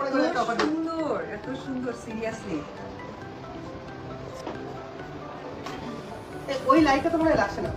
সুন্দর এত সুন্দর সিরিয়াসলি ওই লাইটটা তো মনে লাগছে না।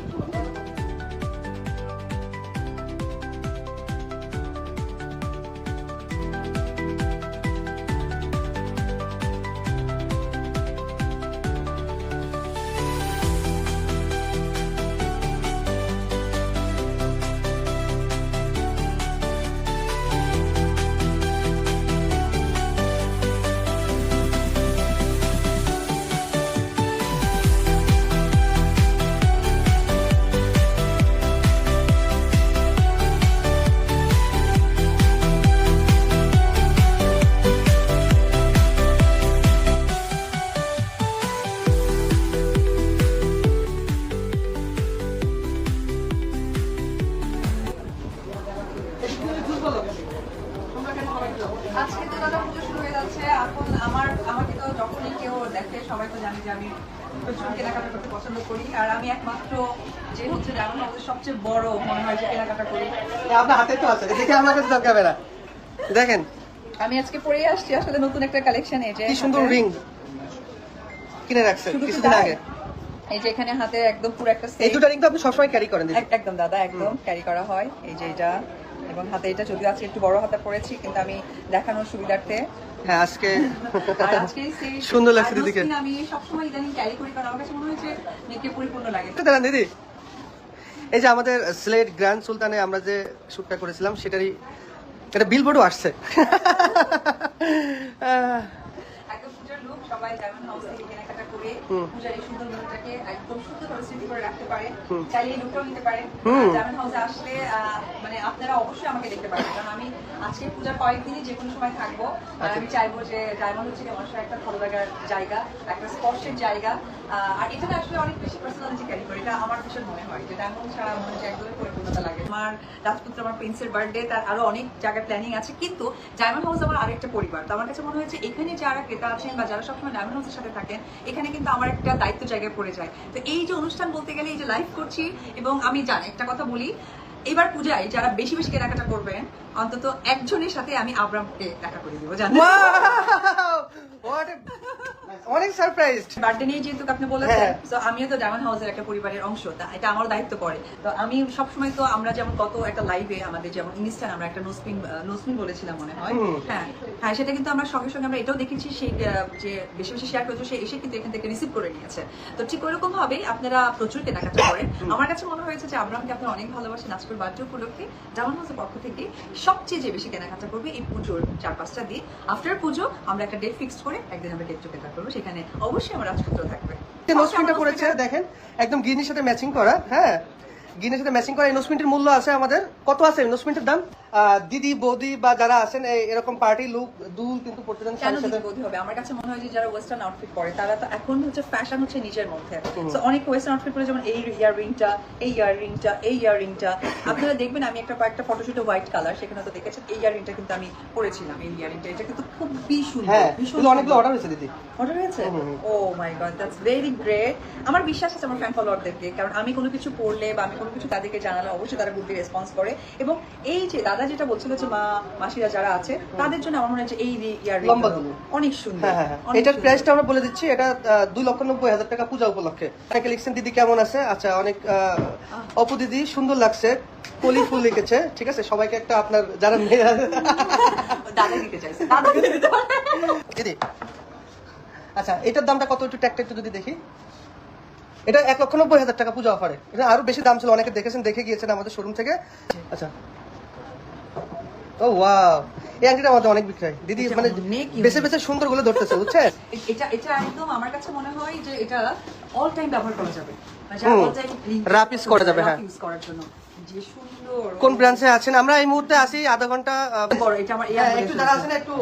আমার আমাকে তো যখনই কেউ দেখে সবাই তো জানে যে আমি প্রচুর কেনাকাটা করতে পছন্দ করি। আর আমি একমাত্র যে হচ্ছে যেমন আমাদের সবচেয়ে বড় মনে হয় যে কেনাকাটা করি। আপনার হাতে তো আছে দেখে আমার কাছে দরকার না দেখেন। আমি আজকে পরে আসছি আসলে নতুন একটা কালেকশন এই যে কি সুন্দর রিং কিনে রাখছেন কিছুদিন আগে। এই যে এখানে হাতে একদম পুরো একটা এই। দুটো রিং তো আপনি সবসময় ক্যারি করেন এক- একদম দাদা একদম ক্যারি করা হয়। এই যে এটা। এবং হাতে এটা যদিও আজকে একটু বড় হাতে পড়েছি কিন্তু আমি দেখানোর সুবিধার্থে। হ্যাঁ আজকে সুন্দর লাগছে দিদিকে। আমি সবসময় ইদানিং ক্যারি করি কারণ আমার কাছে মনে মেয়েকে পরিপূর্ণ লাগে। দাঁড়ান দিদি। এই যে আমাদের সিলেট গ্র্যান্ড সুলতানে আমরা যে শ্যুটটা করেছিলাম সেটারই এটা বিলবোর্ডও আসছে। একদম লুক সবাই ডায়মন্ড হাউস থেকে কেনাকাটা করে হুম। পূজার এই সুন্দর মুখটাকে একদম সুন্দর করে স্মৃতি করে রাখতে পারে। চাইলে এই লুকটাও নিতে পারেন হুম। হাউসে আসলে মানে আপনারা অবশ্যই আমাকে দেখতে পারেন। কারণ আমি আজকে পূজার কয়েকদিনই যে কোনো সময় থাকব। আর আচ্ছা। আমি চাইব যে ডায়মন্ড হচ্ছে মানুষের একটা ভালো লাগার জায়গা একটা স্পর্শের জায়গা। আর এটা আসলে অনেক বেশি পার্সোনালিটি ক্যারি করে। এটা আমার ভীষণ মনে হয় যে ডায়মন্ড ছাড়া মনে হচ্ছে একদমই পরিপূর্ণতা লাগে আমার রাজপুত্র আমার প্রিন্সের বার্থডে তার আরও অনেক জায়গায় প্ল্যানিং আছে। কিন্তু ডায়মন্ড হাউস আমার আরেকটা পরিবার। তো আমার কাছে মনে হয়েছে এখানে যারা ক্রেতা আছেন বা যারা সবসময় ডায়মন্ড হাউসের সাথে থাকেন এখানে কিন্তু আমার একটা দায়িত্ব জায়গায় পড়ে যায়। তো এই যে অনুষ্ঠান বলতে গেলে এই যে লাইভ করছি এবং আমি জানি, একটা কথা বলি এবার পূজায় যারা বেশি বেশি কেনাকাটা করবেন অন্তত একজনের সাথে আমি আব্রামকে দেখা করে দিব জানেন? Wow! What a- অনেক সারপ্রাইজড বার্থডে নিয়ে যেহেতু আপনি বলেছেন হ্যাঁ। তো আমিও তো ডায়মন্ড হাউসের একটা পরিবারের অংশ এটা আমার দায়িত্ব পড়ে তো আমি সবসময় তো আমরা যেমন কত একটা লাইভে আমাদের যেমন ইনস্টান আমরা একটা নোসপিন নোসপিন বলেছিলাম মনে হয়। হ্যাঁ হ্যাঁ সেটা কিন্তু আমরা সঙ্গে সঙ্গে আমরা এটাও দেখেছি সেই যে বেশি বেশি শেয়ার করেছে সে এসে কিন্তু এখান থেকে রিসিভ করে নিয়েছে। তো ঠিক ওইরকম ভাবেই আপনারা প্রচুর কেনাকাটা করেন। আমার কাছে মনে হয়েছে যে আব্রাহামকে আপনারা অনেক ভালোবাসেন আজকের বার্থডে উপলক্ষে জামান হাউসের পক্ষ থেকে সবচেয়ে যে বেশি কেনাকাটা করবে এই পুজোর চার পাঁচটা দিন আফটার পুজো আমরা একটা ডেট ফিক্সড করে একদিন আমরা ডেট টুগেদার করব। সেখানে অবশ্যই আমার রাজপুত্র থাকবে। করেছে দেখেন একদম গ্রিনের সাথে ম্যাচিং করা হ্যাঁ? গ্রিনের সাথে ম্যাচিং করা এই নোসপিনটির মূল্য আছে আমাদের কত আছে? নোসপিনটির দাম? দিদি বৌদি বা যারা আছেন এরকম পার্টি লুক দুল কিন্তু পড়তে দেন কেন সাথে দিদিবোধ হবে? আমার কাছে মনে হয় যে যারা ওয়েস্টার্ন আউটফিট পরে তারা তো এখন হচ্ছে ফ্যাশন হচ্ছে নিজের মধ্যে। তো অনেক ওয়েস্টার্ন আউটফিট পরে যেমন এই ইয়ার রিংটা এই ইয়ার রিংটা এই ইয়ার রিংটা আপনারা দেখবেন আমি একটা কয়েকটা ফটোশুটে হোয়াইট কালার সেখানে তো দেখেছেন এই ইয়ার রিংটা কিন্তু আমি পরেছিলাম এই ইয়ার রিংটা এটা কিন্তু খুবই সুন্দর হ্যাঁ ভীষণ এগুলো অনেকগুলো অর্ডার হয়েছে দিদি। অর্ডার হয়েছে। ও my god that's very great আমার বিশ্বাস আছে আমার ফ্যান ফলোয়ারদেরকে কারণ আমি কোনো কিছু পড়লে বা আমি কোনো কিছু তাদেরকে জানালে অবশ্যই তারা গুডলি রেসপন্স করে। এবং এই যে দাদা যেটা বলছিল যে মা মাসিরা যারা আছে তাদের জন্য আমার মনে যে এই ইয়ার লম্বা। অনেক সুন্দর। হ্যাঁ হ্যাঁ হ্যাঁ। এটার প্রাইসটা আমরা বলে দিচ্ছি। এটা দুই লক্ষ নব্বই হাজার টাকা পূজা উপলক্ষে। অনেকে লিখছেন দিদি কেমন আছে? আচ্ছা অনেক অপু দিদি সুন্দর লাগছে। কলি ফুল লিখেছে ঠিক আছে? সবাইকে একটা আপনার যারা মেয়ে দাদা দিতে চাইছে। দাদা। দিদি। আচ্ছা এটার দামটা কত? একটু ট্যাকটা একটু যদি দেখি। এটা এক লক্ষ নব্বই হাজার টাকা পূজা অফারে। এটা আরও বেশি দাম ছিল। অনেকে দেখেছেন দেখে গিয়েছেন আমাদের শোরুম থেকে। আচ্ছা। ও ওয়াও এই আংটিটা আমাদের অনেক বিক্রয়। দিদি মানে। বেছে বেছে সুন্দরগুলো ধরতেছে বুঝছেন? এটা এটা একদম আমার কাছে মনে হয় যে এটা অল টাইম ব্যবহার করা যাবে। মানে করা যাবে, হ্যাঁ। করার জন্য। কোন ব্রাঞ্চে আছেন? আমরা এই মুহূর্তে আসি আধা ঘণ্টা হ্যাঁ, একটু যারা আছেন একটু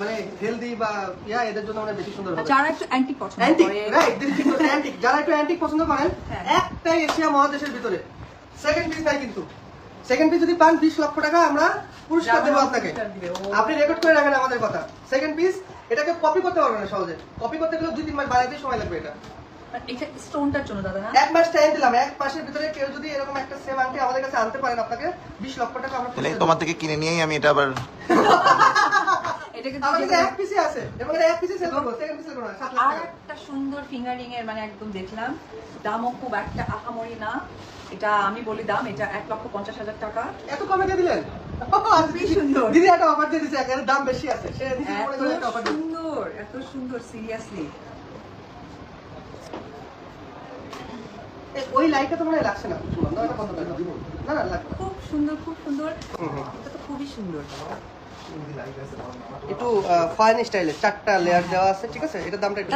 মানে হেলদি বা ইয়া এদের জন্য বেশি সুন্দর হবে। যারা একটু অ্যান্টিক পছন্দ অ্যান্টিক করে। রাইট দিস কিন্তু অ্যান্টিক যারা একটু অ্যান্টিক পছন্দ করেন হ্যাঁ। একটাই এশিয়া মহাদেশের ভিতরে। সেকেন্ড পিস নাই কিন্তু। সেকেন্ড পিস যদি পান বিশ লক্ষ টাকা আমরা পুরস্কার দেবো আপনাকে। আপনি রেকর্ড করে রাখেন আমাদের কথা। সেকেন্ড পিস এটাকে কপি করতে পারবেন না সহজে। কপি করতে গেলে দুই তিন মাস বানাইতে সময় লাগবে এটা। এটা স্টোনটার জন্য দাদা হ্যাঁ? এক মাস টাইম দিলাম এক মাসের ভিতরে কেউ যদি এরকম একটা সেম আংটি আমাদের কাছে আনতে পারেন আপনাকে বিশ লক্ষ টাকা আমরা তাহলে তোমার থেকে কিনে নিয়েই আমি এটা আবার এটা এটা কিন্তু আমার এক পিসই আছে। এবং এটা এক পিসই সেল করব সেকেন্ড পিসেল করব না, লাখ আর একটা সুন্দর ফিঙ্গারিং এর মানে একদম দেখলাম। দামও খুব একটা আহামরি না। এটা আমি বলি দাম এটা এক লক্ষ পঞ্চাশ হাজার টাকা। এত কমে দিয়ে দিলেন? সুন্দর। দিদি একটা অফার দিয়ে দিচ্ছে দাম বেশি আছে সে নিজে এত করে একটা অফার দিয়ে সুন্দর এত সুন্দর সিরিয়াসলি ওই লাইটটা তো মনে লাগছে না খুব সুন্দর। খুব সুন্দর। এটা তো খুবই সুন্দর। একটু ফাইন স্টাইলের চারটা লেয়ার দেওয়া আছে ঠিক আছে? এটার দামটা একটু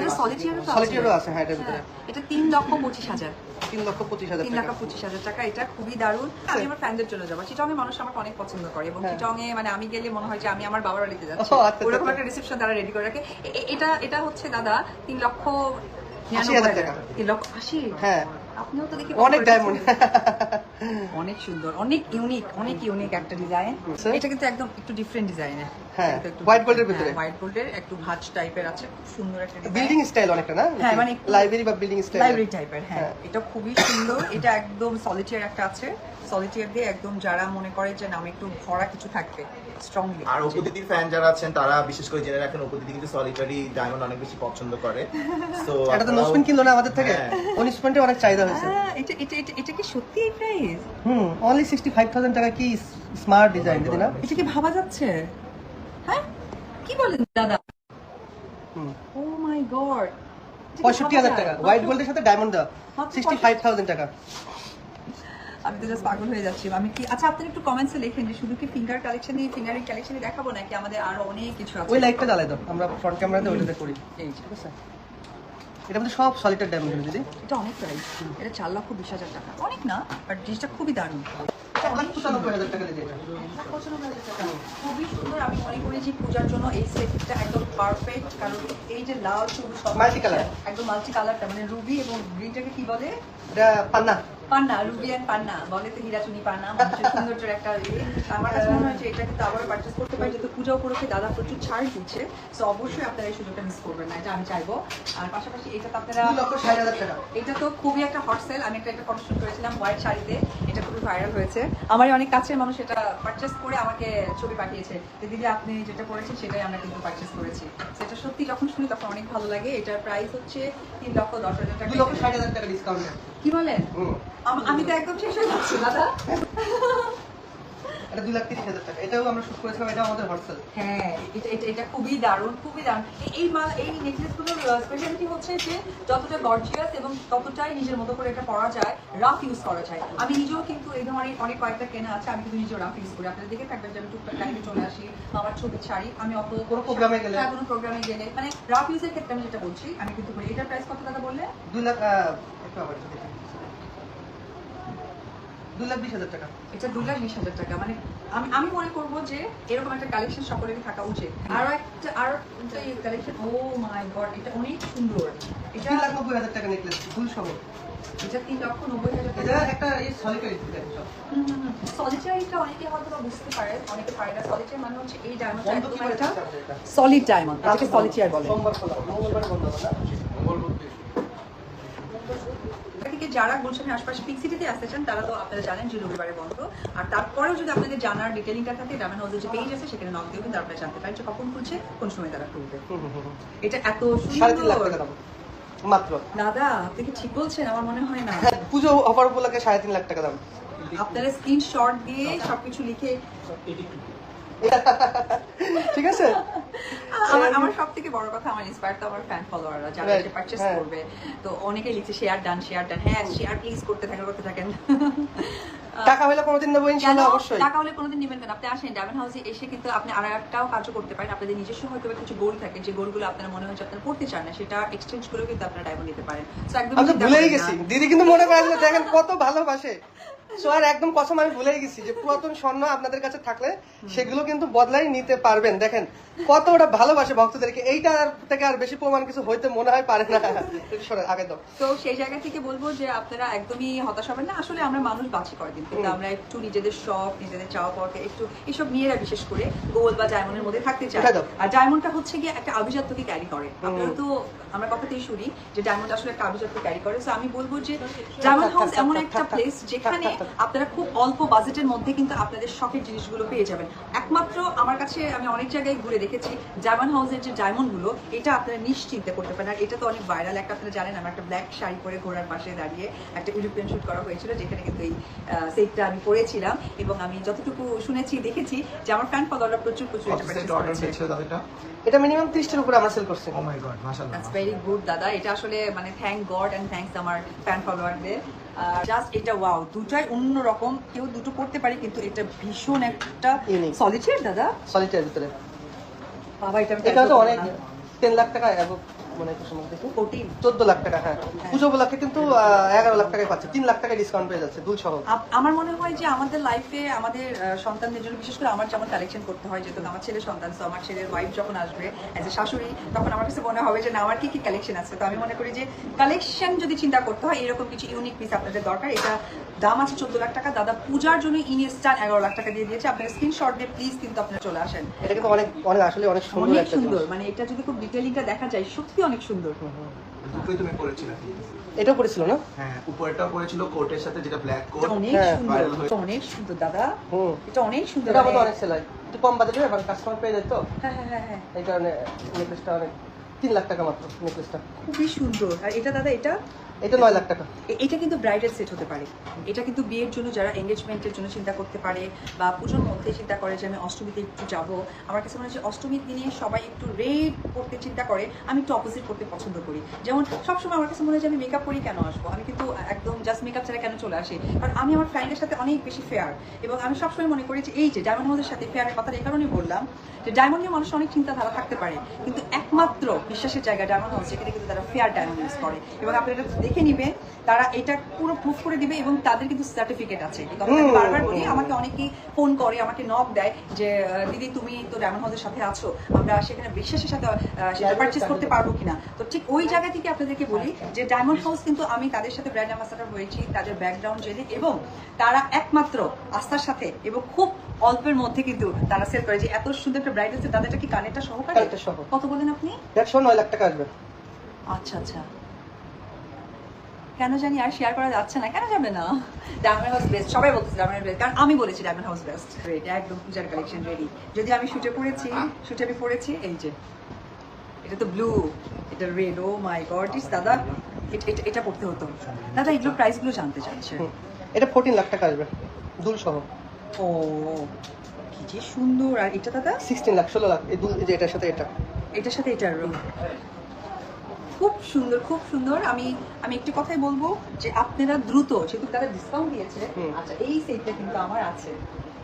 সলিটিয়ারও আছে। হ্যাঁ এটার ভিতরে। হ্যাঁ, এটা তিন লক্ষ পঁচিশ হাজার। তিন লক্ষ পঁচিশ হাজার তিন টাকা। পঁচিশ হাজার টাকা এটা খুবই দারুণ। আমি আমার ফ্যানদের জন্য যাব। চিটংয়ে মানুষ আমাকে অনেক পছন্দ করে এবং হ্যাঁ। চিটংয়ে মানে আমি গেলে মনে হয় যে আমি আমার বাবার বাড়িতে যাচ্ছি। আচ্ছা, ওরকম আচ্ছা। একটা রিসেপশন তারা রেডি করে রাখে। এটা এটা হচ্ছে দাদা তিন লক্ষ আশি হাজার টাকা। তিন লক্ষ আশি? হ্যাঁ। আপনিও তো দেখি অনেক ডায়মন্ড অনেক সুন্দর অনেক ইউনিক অনেক ইউনিক একটা ডিজাইন এটা কিন্তু একদম একটু ডিফারেন্ট ডিজাইনের হ্যাঁ, ভিতরে। হোয়াইট গোল্ডের একটু ভাঁজ টাইপের আছে খুব সুন্দর একটা বিল্ডিং স্টাইল অনেকটা না? হ্যাঁ, মানে লাইব্রেরি বা বিল্ডিং স্টাইল লাইব্রেরি টাইপের হ্যাঁ। হ্যাঁ। এটা খুবই সুন্দর এটা একদম সলিটিয়ার একটা আছে। সলিটিয়ার দিয়ে একদম যারা মনে করে যে নামে একটু ভরা কিছু থাকবে স্ট্রংলি আর উপদিতির ফ্যান যারা আছেন তারা বিশেষ করে জেনে রাখেন উপদিতি কিন্তু সলিটারি ডায়মন্ড অনেক বেশি পছন্দ করে। তো এটা তো নোসপিন কিনলো না আমাদের থেকে? হ্যাঁ। ওই অনেক চাহিদা হয়েছে। এটা এটা এটা এটা কি সত্যি এই price hmm only sixty five thousand টাকা কি স্মার্ট ডিজাইন দিদি না? এটা কি ভাবা যাচ্ছে? হ্যাঁ? কি বলেন দাদা? ও মাই গড পঁয়ষট্টি হাজার টাকা। হোয়াইট গোল্ডের সাথে ডায়মন্ড দেওয়া। মাত্র সিক্সটি ফাইভ থাউজেন্ড টাকা। আমি তো জাস্ট পাগল হয়ে যাচ্ছি আমি কি আচ্ছা আপনি একটু কমেন্টসে লেখেন যে শুধু কি ফিঙ্গার কালেকশনই ফিঙ্গারিং কালেকশনই দেখাবো নাকি আমাদের আরও অনেক কিছু আছে? ওই লাইটটা জ্বালাই দাও। আমরা ফ্রন্ট ক্যামেরাতে ওইটাতে করি। এই ঠিক আছে? এটা মধ্যে সব সলিটার ডায়মন্ড দিদি। এটা অনেক প্রাইস এটা চার লক্ষ বিশ হাজার টাকা। অনেক না? বাট জিনিসটা খুবই দারুণ। এক লাখ পঁচানব্বই হাজার টাকা দিদি খুবই সুন্দর আমি মনে করি যে পূজার জন্য এই সেটটা একদম পারফেক্ট কারণ এই যে লাল সবুজ একদম মাল্টি কালারটা মানে রুবি এবং গ্রিনটাকে কি বলে? এটা পান্না। পান্না রুবি অ্যান্ড পান্না বলে তো হীরাচুনি পান্না মানুষের একটা ইয়ে। আমার কাছে মনে হয় যে এটা কিন্তু আবার পারচেস করতে পারি যেহেতু পূজা উপলক্ষে দাদা প্রচুর ছাড় দিচ্ছে তো অবশ্যই আপনারা এই সুযোগটা মিস করবেন না এটা আমি চাইব। আর পাশাপাশি এটা তো আপনারা এটা তো খুবই একটা হট সেল আমি একটা একটা ফটোশুট করেছিলাম হোয়াইট শাড়িতে। এটা খুবই ভাইরাল হয়েছে। আমার অনেক কাছের মানুষ এটা পারচেস করে আমাকে ছবি পাঠিয়েছে যে দিদি আপনি যেটা করেছেন সেটাই আমরা কিন্তু পারচেস করেছি। সেটা সত্যি যখন শুনি তখন অনেক ভালো লাগে। এটার প্রাইস হচ্ছে তিন লক্ষ দশ হাজার টাকা। লক্ষ ষাট হাজার টাকা ডিসকাউন্ট কি বলেন? আমি তো একদম শেষ হয়ে যাচ্ছি দাদা। এটা দুই লাখ তিরিশ হাজার টাকা। এটাও আমরা শুট করেছিলাম এটা আমাদের হোয়াটসঅ্যাপ। হ্যাঁ এটা এটা এটা খুবই দারুণ খুবই দারুণ। এই- এই মা এই নেকলেসগুলোর স্পেশালিটি হচ্ছে যে যতটা গর্জিয়াস এবং ততটাই নিজের মতো করে এটা পরা যায় রাফ ইউজ করা যায়। আমি নিজেও কিন্তু এই ধরনের অনেক কয়েকটা কেনা আছে আমি কিন্তু নিজেও রাফ ইউজ করি। আপনারা দেখে থাকবেন যে আমি টুকটাক টাইমে চলে আসি আমার ছবি ছাড়ি। আমি অত কোনো প্রোগ্রামে গেলে? হ্যাঁ কোনো প্রোগ্রামে গেলে। মানে রাফ ইউজের ক্ষেত্রে আমি যেটা বলছি আমি কিন্তু করি এটার প্রাইস কত টাকা বললে? দুই লাখ একটু আবার একটু লাখ বিশ হাজার টাকা। এটা দু লাখ বিশ হাজার টাকা। মানে আমি আমি মনে করব যে এরকম একটা কালেকশন সকলেরই থাকা উচিত। আরও একটা আর কালেকশন ও মাই গড এটা অনেক সুন্দর। এটা লাখ নব্বই হাজার টাকা নেকলেস ফুল সহ। এটা তিন লক্ষ নব্বই হাজার এটা একটা এই সলিটারি সলিটারিটা অনেকে হয়তো বুঝতে পারে অনেকে পারে না। সলিটারি মানে হচ্ছে এই এটা? সলিড ডায়মন্ড সলিটারি বলে। সোমবার খোলা মঙ্গলবার বন্ধ হবে না থেকে যারা গুলশানের আশপাশে পিক সিটিতে আসতে চান তারা তো আপনারা জানেন যে রবিবারে বন্ধ। আর তারপরেও যদি আপনাদের জানার ডিটেলিংটা থাকে ডায়মন্ড হাউসের যে পেজ আছে সেখানে নক দিয়েও কিন্তু আপনারা জানতে পারেন যে কখন খুলছে কোন সময় তারা খুলবে। হুম, হুম, হুম। এটা এত সাড়ে তিন লাখ সুন্দর। টাকা দাম। মাত্র। দাদা আপনি কি ঠিক বলছেন? আমার মনে হয় না। হ্যাঁ পুজো অফার উপলক্ষে সাড়ে তিন লাখ টাকা দাম। আপনারা স্ক্রিনশট দিয়ে সবকিছু লিখে ঠিক আছে? আমার আমার সব থেকে বড় কথা আমার ইন্সপায়ার তো আমার ফ্যান ফলোয়াররা যারা এটা পারচেস হ্যাঁ। করবে। তো অনেকে লিখছে শেয়ার ডান শেয়ার ডান হ্যাঁ শেয়ার প্লিজ করতে থাকেন করতে থাকেন। টাকা হলে কোনোদিন দেবো কেন? ইনশাল্লাহ অবশ্যই। টাকা হলে কোনোদিন নেবেন কেন? আপনি আসেন ডায়মন্ড হাউসে এসে কিন্তু আপনি আর একটাও কাজও করতে পারেন। আপনাদের নিজস্ব হয়তো কিছু গোল থাকে যে গোলগুলো আপনার মনে হচ্ছে আপনারা পড়তে চান না সেটা এক্সচেঞ্জ করেও কিন্তু আপনারা ডায়মন্ড নিতে পারেন। So একদম আমি ভুলেই গেছি। দিদি কিন্তু মনে করে দেখেন কত ভালোবাসে। সো আর একদম কসম আমি ভুলেই গেছি যে পুরাতন স্বর্ণ আপনাদের কাছে থাকলে সেগুলো কিন্তু বদলাই নিতে পারবেন। দেখেন কত ওটা ভালোবাসে ভক্তদেরকে। এইটা থেকে আর বেশি প্রমাণ কিছু হইতে মনে হয় পারে না। আগে দাও। তো সেই জায়গা থেকে বলব যে আপনারা একদমই হতাশ হবেন না। আসলে আমরা মানুষ বাছি করে কিন্তু কিন্তু আমরা একটু নিজেদের শখ নিজেদের চাওয়া পাওয়াকে একটু এসব মেয়েরা বিশেষ করে গোল্ড বা ডায়মন্ডের মধ্যে থাকতে চায়। আর ডায়মন্ডটা হচ্ছে গিয়ে একটা আভিজাত্যকে ক্যারি করে। আপনারা তো আমরা কথাতেই শুনি যে ডায়মন্ড আসলে একটা আভিজাত্য ক্যারি করে। সো আমি বলব যে ডায়মন্ড হাউস এমন একটা প্লেস যেখানে আপনারা খুব অল্প বাজেটের মধ্যে কিন্তু আপনাদের শখের জিনিসগুলো পেয়ে যাবেন। একমাত্র আমার কাছে আমি অনেক জায়গায় ঘুরে দেখেছি ডায়মন্ড হাউসের যে ডায়মন্ডগুলো এটা আপনারা নিশ্চিন্তে করতে পারেন। আর এটা তো অনেক ভাইরাল একটা আপনারা জানেন আমার একটা ব্ল্যাক শাড়ি পরে ঘোড়ার পাশে দাঁড়িয়ে একটা ইউরোপিয়ান শুট করা হয়েছিল যেখানে কিন্তু এই সেটটা আমি পরেছিলাম এবং আমি যতটুকু শুনেছি দেখেছি যে আমার ফ্যান ফলোয়াররা প্রচুর প্রচুর এটা purchase করেছে। এটা মিনিমাম ত্রিশটার উপরে আমরা সেল করছি। ও মাই গড মাশাআল্লাহ দ্যাটস ভেরি গুড দাদা। এটা আসলে মানে থ্যাংক গড এন্ড থ্যাঙ্কস আমার ফ্যান ফলোয়ারদের জাস্ট এটা ওয়াও দুটাই অন্য রকম। কেউ দুটো করতে পারে কিন্তু এটা ভীষণ একটা Unique. সলিটেড দাদা। সলিটার ভিতরে। বাবা এটা এটা তো অনেক টেন লাখ টাকা above মানে চোদ্দ লাখ টাকা হ্যাঁ। পুজো উপলক্ষে কিন্তু এগারো লাখ টাকায় পাচ্ছে। তিন লাখ টাকা ডিসকাউন্ট পেয়ে যাচ্ছে দুল সহ। আমার মনে হয় যে আমাদের লাইফে আমাদের সন্তানদের জন্য বিশেষ করে আমার যেমন কালেকশন করতে হয় যেহেতু আমার ছেলের সন্তান তো আমার ছেলের ওয়াইফ যখন আসবে অ্যাজ এ শাশুড়ি তখন আমার কাছে মনে হবে যে না আমার কি কি কালেকশন আছে? তো আমি মনে করি যে কালেকশন যদি চিন্তা করতে হয় এরকম কিছু ইউনিক পিস আপনাদের দরকার। এটা দাম আছে চোদ্দ লাখ টাকা। দাদা পূজার জন্য ইনস্টান এগারো লাখ টাকা দিয়ে দিয়েছে। আপনার স্ক্রিনশট দিয়ে প্লিজ কিন্তু আপনারা চলে আসেন। এটা কিন্তু অনেক অনেক আসলে অনেক সুন্দর অনেক সুন্দর। মানে এটা যদি খুব ডিটেলিংটা দেখা যায় সত্যি অনেক সুন্দর। দুটোই তুমি পরেছিলে এটাও পড়েছিল না? হ্যাঁ উপরেটাও পরেছিল কোটের সাথে যেটা ব্ল্যাক কোট অনেক সুন্দর এটা অনেক সুন্দর দাদা। এটা অনেক সুন্দর। এটা আমাদের অনেক সেলাই একটু কম বাজেটে এবার কাস্টমার পেয়ে যায় তো? হ্যাঁ হ্যাঁ হ্যাঁ হ্যাঁ। এই কারণে নেকলেসটা অনেক তিন লাখ টাকা মাত্র নেকলেসটা। খুবই সুন্দর। আর এটা দাদা এটা? এটা নয় লাখ টাকা। এটা কিন্তু ব্রাইডাল সেট হতে পারে। এটা কিন্তু বিয়ের জন্য যারা এঙ্গেজমেন্টের জন্য চিন্তা করতে পারে বা পুজোর মধ্যে চিন্তা করে যে আমি অষ্টমীতে একটু যাব আমার কাছে মনে হয় যে অষ্টমীর দিনে সবাই একটু রেড পড়তে চিন্তা করে আমি একটু অপোজিট করতে পছন্দ করি। যেমন সবসময় আমার কাছে মনে হয় যে আমি মেকআপ করি কেন আসব? আমি কিন্তু একদম জাস্ট মেকআপ ছাড়া কেন চলে আসি? কারণ আমি আমার ফ্রেন্ডের সাথে অনেক বেশি ফেয়ার এবং আমি সবসময় মনে করি যে এই যে ডায়মন্ড হাউসের সাথে ফেয়ারের কথা এই কারণেই বললাম যে ডায়মন্ড নিয়ে মানুষের অনেক চিন্তাধারা থাকতে পারে। কিন্তু একমাত্র বিশ্বাসের জায়গা ডায়মন্ড হাউস যেখানে কিন্তু তারা ফেয়ার ডায়মন্ড ইউজ করে। এবং আপনি এটা দেখে নিবেন তারা এটা পুরো প্রুফ করে দিবে এবং তাদের কিন্তু সার্টিফিকেট আছে। বারবার বলি আমাকে অনেকেই ফোন করে আমাকে নক দেয় যে দিদি তুমি তো ডায়মন্ড হাউসের সাথে আছো আমরা সেখানে বিশ্বাসের সাথে সেটা পারচেস করতে পারব কিনা? তো ঠিক ওই জায়গা থেকে আপনাদেরকে বলি যে ডায়মন্ড হাউস কিন্তু আমি তাদের সাথে ব্র্যান্ড অ্যাম্বাসাডার হয়েছি তাদের ব্যাকগ্রাউন্ড জেনে এবং তারা একমাত্র আস্থার সাথে এবং খুব অল্পের মধ্যে কিন্তু তারা সেল করে যে এত সুন্দর একটা ব্রাইড আছে তাদেরটা কি কানেরটা সহকারে। কত বলেন আপনি? নয় লাখ টাকা আসবে। আচ্ছা আচ্ছা। কেন জানি আর শেয়ার করা যাচ্ছে না কেন যাবে না? ডায়মন্ড হাউস বেস্ট সবাই বলতেছে ডায়মন্ড বেস্ট কারণ আমি বলেছি ডায়মন্ড হাউস বেস্ট রেডি একদম পূজার কালেকশন রেডি যদি আমি শুটে পড়েছি শুটে আমি পড়েছি এই যে এটা তো ব্লু এটা রেড ও মাই গড ইস দাদা এটা- পড়তে হতো। দাদা এগুলো প্রাইসগুলো জানতে চাচ্ছে এটা ফোরটিন লাখ টাকা আসবে দুল সহ। ও কি যে সুন্দর আর এটা দাদা? সিক্সটিন লাখ ষোলো লাখ এই দুল যে এটার সাথে এটা। এটার সাথে এটার খুব সুন্দর খুব সুন্দর। আমি আমি একটি কথাই বলব যে আপনারা দ্রুত যেহেতু তারা ডিসকাউন্ট দিয়েছে। আচ্ছা এই সেটটা কিন্তু আমার আছে।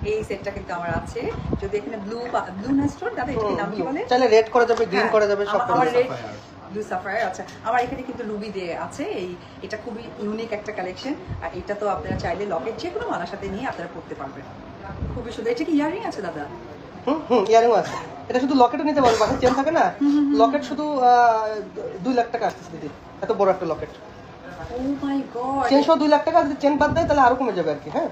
এই সেটটা কিন্তু আমার আছে। যদি এখানে ব্লু ব্লু নেস্টোর দাদা এটা নাম কি বলে? চাইলে রেড করা যাবে গ্রিন হ্যাঁ, করা যাবে সব আমার- করা যাবে। ব্লু সাফায়ার আচ্ছা। আমার এখানে কিন্তু রুবি দিয়ে আছে। এই এটা খুবই ইউনিক একটা কালেকশন আর এটা তো আপনারা চাইলে লকেট যে কোনো মালার সাথে নিয়ে আপনারা পড়তে পারবেন। খুবই সুন্দর। এটা কি ইয়ারিং আছে দাদা? ইয়ারিং আছে এটা শুধু লকেটও নিতে পারবে বাসায় চেন থাকে না? লকেট শুধু দুই লাখ টাকা আসতেছে দিদি এত বড় একটা লকেট। চেন সহ দুই লাখ টাকা যদি চেন বাদ দেয় তাহলে আরও কমে যাবে আর কি হ্যাঁ।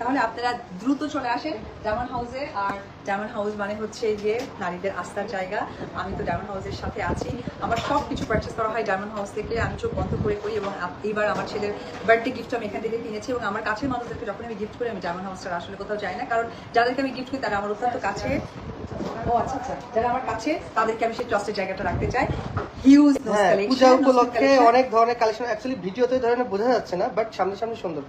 তাহলে আপনারা দ্রুত চলে আসেন ডায়মন্ড হাউসে আর ডায়মন্ড হাউস মানে হচ্ছে যে নারীদের আস্থার জায়গা। আমি তো ডায়মন্ড হাউসের সাথে আছি। আমার সব কিছু পারচেস করা হয় ডায়মন্ড হাউস থেকে। আমি চোখ বন্ধ করে করি এবং এইবার আমার ছেলের বার্থডে গিফট আমি এখান থেকে কিনেছি এবং আমার কাছের মানুষদেরকে যখন আমি গিফট করি আমি ডায়মন্ড হাউসটা আসলে কোথাও যাই না। কারণ যাদেরকে আমি গিফট করি তারা আমার অত্যন্ত কাছে। ও আচ্ছা আচ্ছা। যারা আমার কাছে তাদেরকে আমি সেই ট্রাস্টের জায়গাটা রাখতে চাই। হিউজ হ্যাঁ পূজা উপলক্ষে অনেক ধরনের কালেকশন অ্যাকচুয়ালি ভিডিওতে এই ধরনের বোঝা যাচ্ছে না বাট সামনে সামনে সুন্দর।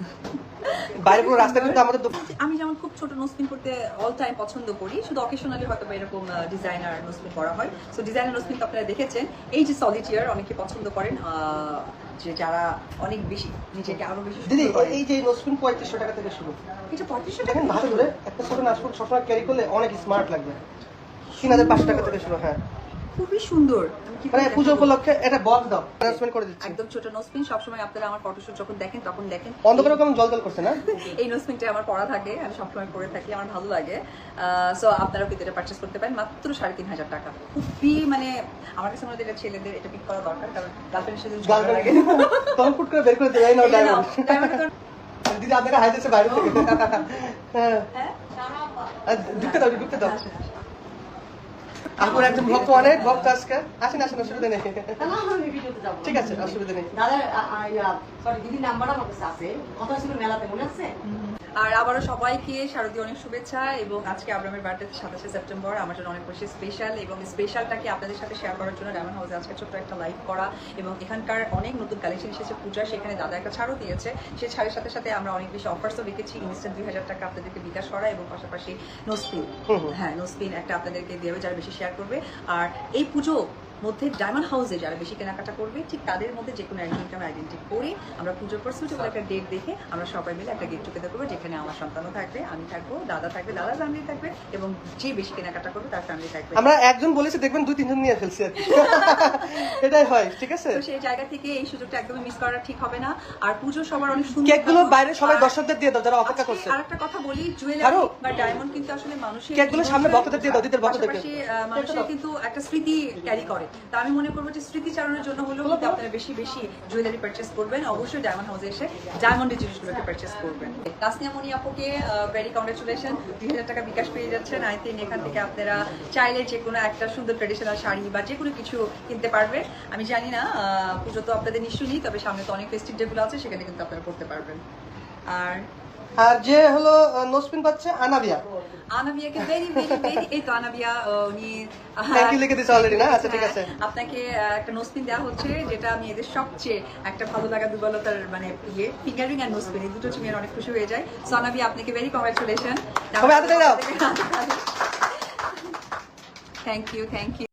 বাইরে পুরো রাস্তা কিন্তু আমাদের আমি যেমন খুব ছোট নোসপিন করতে অল টাইম পছন্দ করি শুধু অকেশনালি হয়তো বা এরকম ডিজাইনার নোসপিন করা হয়। সো ডিজাইনার নোসপিন তো আপনারা দেখেছেন। এই যে সলিটিয়ার অনেকে পছন্দ করেন আহ, যে যারা অনেক বেশি নিজেকে আরও বেশি দিদি এই যে নোসপিন পঁয়ত্রিশশো টাকা থেকে শুরু। এটা পঁয়ত্রিশশো টাকা ভালো ধরে একটা ছোট নাচপুর সবসময় ক্যারি করলে অনেক স্মার্ট লাগবে। তিন হাজার পাঁচশো টাকা থেকে শুরু হ্যাঁ। খুবই সুন্দর। মানে পুজো উপলক্ষে এটা বক্স দাও অ্যানাউন্সমেন্ট করে দিচ্ছি। একদম ছোট নোসপিন সবসময় আপনারা আমার ফটোশুট যখন দেখেন তখন দেখেন। অন্ধকারে কেমন জল জল করছে না? এই নোসপিনটা আমার পড়া থাকে আমি সবসময় পরে থাকি আমার ভালো লাগে। সো আপনারাও কিন্তু এটা পারচেস করতে পারেন মাত্র সাড়ে তিন হাজার টাকা। খুবই মানে আমার কাছে মনে হয় এটা ছেলেদের এটা পিক করা দরকার কারণ গার্লফ্রেন্ডের সাথে ঝগড়া লাগে। গার্লফ্রেন্ড তখন ফুট করে বের করে দেয় না ডায়মন্ড diamond এর কারণ- দিদি আপনাকে হাই দিচ্ছে বাইরে থেকে। হ্যাঁ। হ্যাঁ ঢুকতে দাও ঢুকতে দাও। আপুর একজন ভক্ত অনেক ভক্ত আজকে। আসেন আসেন অসুবিধা নেই। ঠিক আছে অসুবিধা নেই। দাদার সরি দিদির নাম্বারটা আমার কাছে আছে। কথা ছিল মেলাতে মনে আছে? আর আবারও সবাইকে শারদীয় অনেক শুভেচ্ছা এবং আজকে আব্রামের বার্থডে সাতাশে সেপ্টেম্বর। আমার জন্য অনেক বেশি স্পেশাল এবং স্পেশালটাকে আপনাদের সাথে শেয়ার করার জন্য ডায়মন্ড হাউসে আজকে ছোট্ট একটা লাইভ করা। এবং এখানকার অনেক নতুন কালেকশন এসেছে পূজা। সেখানে দাদা একটা ছাড়ও দিয়েছে। সে ছাড়ের সাথে সাথে আমরা অনেক বেশি অফার্সও রেখেছি। ইনস্ট্যান্ট দুই হাজার টাকা আপনাদেরকে বিকাশ করা এবং পাশাপাশি নোসপিন। হ্যাঁ নোসপিন একটা আপনাদেরকে দেবে যারা বেশি শেয়ার করবে। আর এই পুজো মধ্যে ডায়মন্ড হাউসে যারা বেশি কেনাকাটা করবে ঠিক তাদের মধ্যে যে কোনো একজনকে আমরা আইডেন্টি করে আমরা পুজোর পর সুইটেবল একটা ডেট দেখে আমরা সবাই মিলে একটা গেট টুগেদার করব যেখানে আমার সন্তানও থাকবে আমি থাকব দাদা থাকবে দাদার ফ্যামিলি থাকবে এবং যে বেশি কেনাকাটা করবে তার ফ্যামিলি থাকবে। আমরা একজন বলেছি দেখবেন দুই তিনজন নিয়ে ফেলছি আর এটাই হয় ঠিক আছে? তো সেই জায়গা থেকে এই সুযোগটা একদমই মিস করা ঠিক হবে না। আর পুজো সবার অনেক সুন্দর কেকগুলো বাইরে সবাই দর্শকদের দিয়ে দাও যারা অপেক্ষা করছে। আর একটা কথা বলি জুয়েলারি বা ডায়মন্ড কিন্তু আসলে মানুষের কেকগুলো সামনে ভক্তদের দিয়ে দাও। পাশাপাশি, আহ, মানুষের কিন্তু একটা স্মৃতি ক্যারি করে। তা আমি মনে করব যে স্মৃতি চালানোর জন্য হলেও কিন্তু আপনারা বেশি বেশি জুয়েলারি পারচেস করবেন। অবশ্যই ডায়মন্ড হাউসে এসে ডায়মন্ডের জিনিসগুলোকে পারচেস করবেন। তাসনিয়া মনি আপুকে ভেরি কংগ্রেচুলেশন দুই হাজার টাকা বিকাশ পেয়ে যাচ্ছেন। আই থিঙ্ক এখান থেকে আপনারা চাইলে যে কোনো একটা সুন্দর ট্রেডিশনাল শাড়ি বা যে কোনো কিছু কিনতে পারবে আমি জানি না পুজো তো আপনাদের নিশ্চয়ই নেই, তবে সামনে তো অনেক ফেস্টিভ যেগুলো আছে, সেখানে কিন্তু আপনারা করতে পারবেন। আর আর যে হলো নোসপিন পাচ্ছে আনাবিয়া আনাবিয়াকে ভেরি ভেরি ভেরি এই তো আনাবিয়া উনি আহ, Thank লিখে দিয়েছে already না? আচ্ছা, ঠিক আছে। হ্যাঁ, আপনাকে একটা নোসপিন দেওয়া হচ্ছে যেটা আমি এদের সবচেয়ে একটা ভালো লাগা দুর্বলতার মানে ইয়ে ফিঙ্গারিং আর নোসপিন এই দুটো অনেক খুশি হয়ে যায় সো আনাবিয়া আপনাকে ভেরি কংগ্রাচুলেশন সবাই হাতে দাও। Thank you thank you